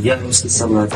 Я русский солдат.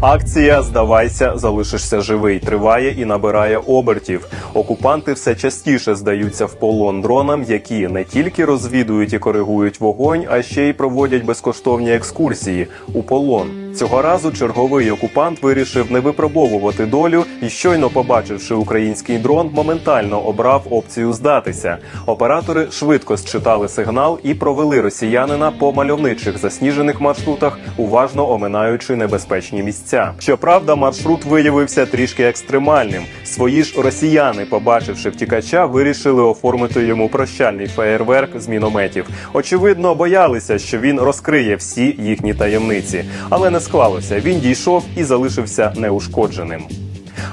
Акція Здавайся, залишишся живий триває і набирає обертів. Окупанти все частіше здаються в полон дронам, які не тільки розвідують і коригують вогонь, а ще й проводять безкоштовні екскурсії у полон. Цього разу черговий окупант вирішив не випробовувати долю і, щойно побачивши український дрон, моментально обрав опцію здатися. Оператори швидко считали сигнал і провели росіянина по мальовничих засніжених маршрутах, уважно оминаючи небезпечні місця. Щоправда, маршрут виявився трішки екстремальним. Свої ж росіяни, побачивши втікача, вирішили оформити йому прощальний феєрверк з мінометів. Очевидно, боялися, що він розкриє всі їхні таємниці, але не склалося. Він дійшов і залишився неушкодженим.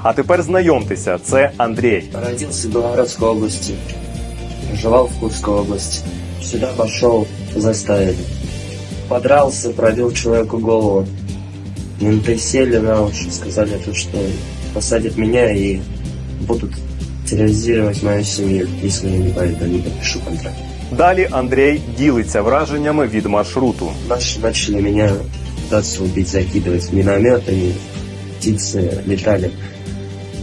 А тепер знайомтеся, це Андрій. Родился в Белгородской области. Жевал в Курской области. Сюда пошел, заставили. Подрался, пробил человеку голову. Менты сели на уши, сказали то, что посадят меня и будут терроризировать мою семью, если я не пойду, не подпишу контракт. Далі Андрій ділиться враженнями від маршруту. Наши начали меня пытаться убить, закидывать минометами. Птицы летали,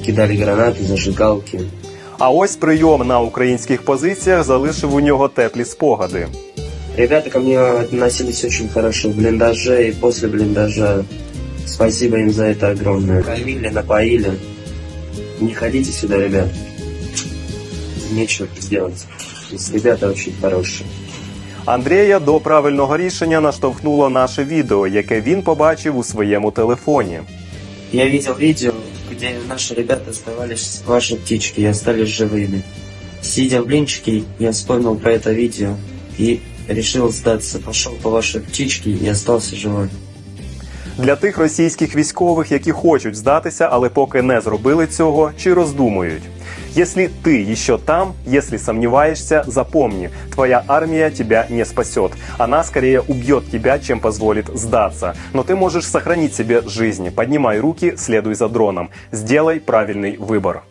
кидали гранаты, зажигалки. А ось прийом на українських позиціях залишив у нього теплі спогади. Ребята ко мне относились очень хорошо в блиндаже и после блиндажа. Спасибо им за это огромное. Кормили, напоили. Не ходите сюда, ребят. Нечего тут делать. То есть Ребята очень хорошие. Андрія до правильного рішення наштовхнуло наше відео, яке він побачив у своєму телефоні. Я видел видео, где наши ребята оставались ваши птички и остались живыми. Сидя в блинчике, я вспомнил про это видео и решил сдаться. Пошел по вашей птичке и остался живой. Для тих російських військових, які хочуть здатися, але поки не зробили цього чи роздумують. Если ты еще там, если сомневаешься, запомни, твоя армия тебя не спасет. Она скорее убьет тебя, чем позволит сдаться. Но ты можешь сохранить себе жизнь. Поднимай руки, следуй за дроном. Сделай правильный выбор.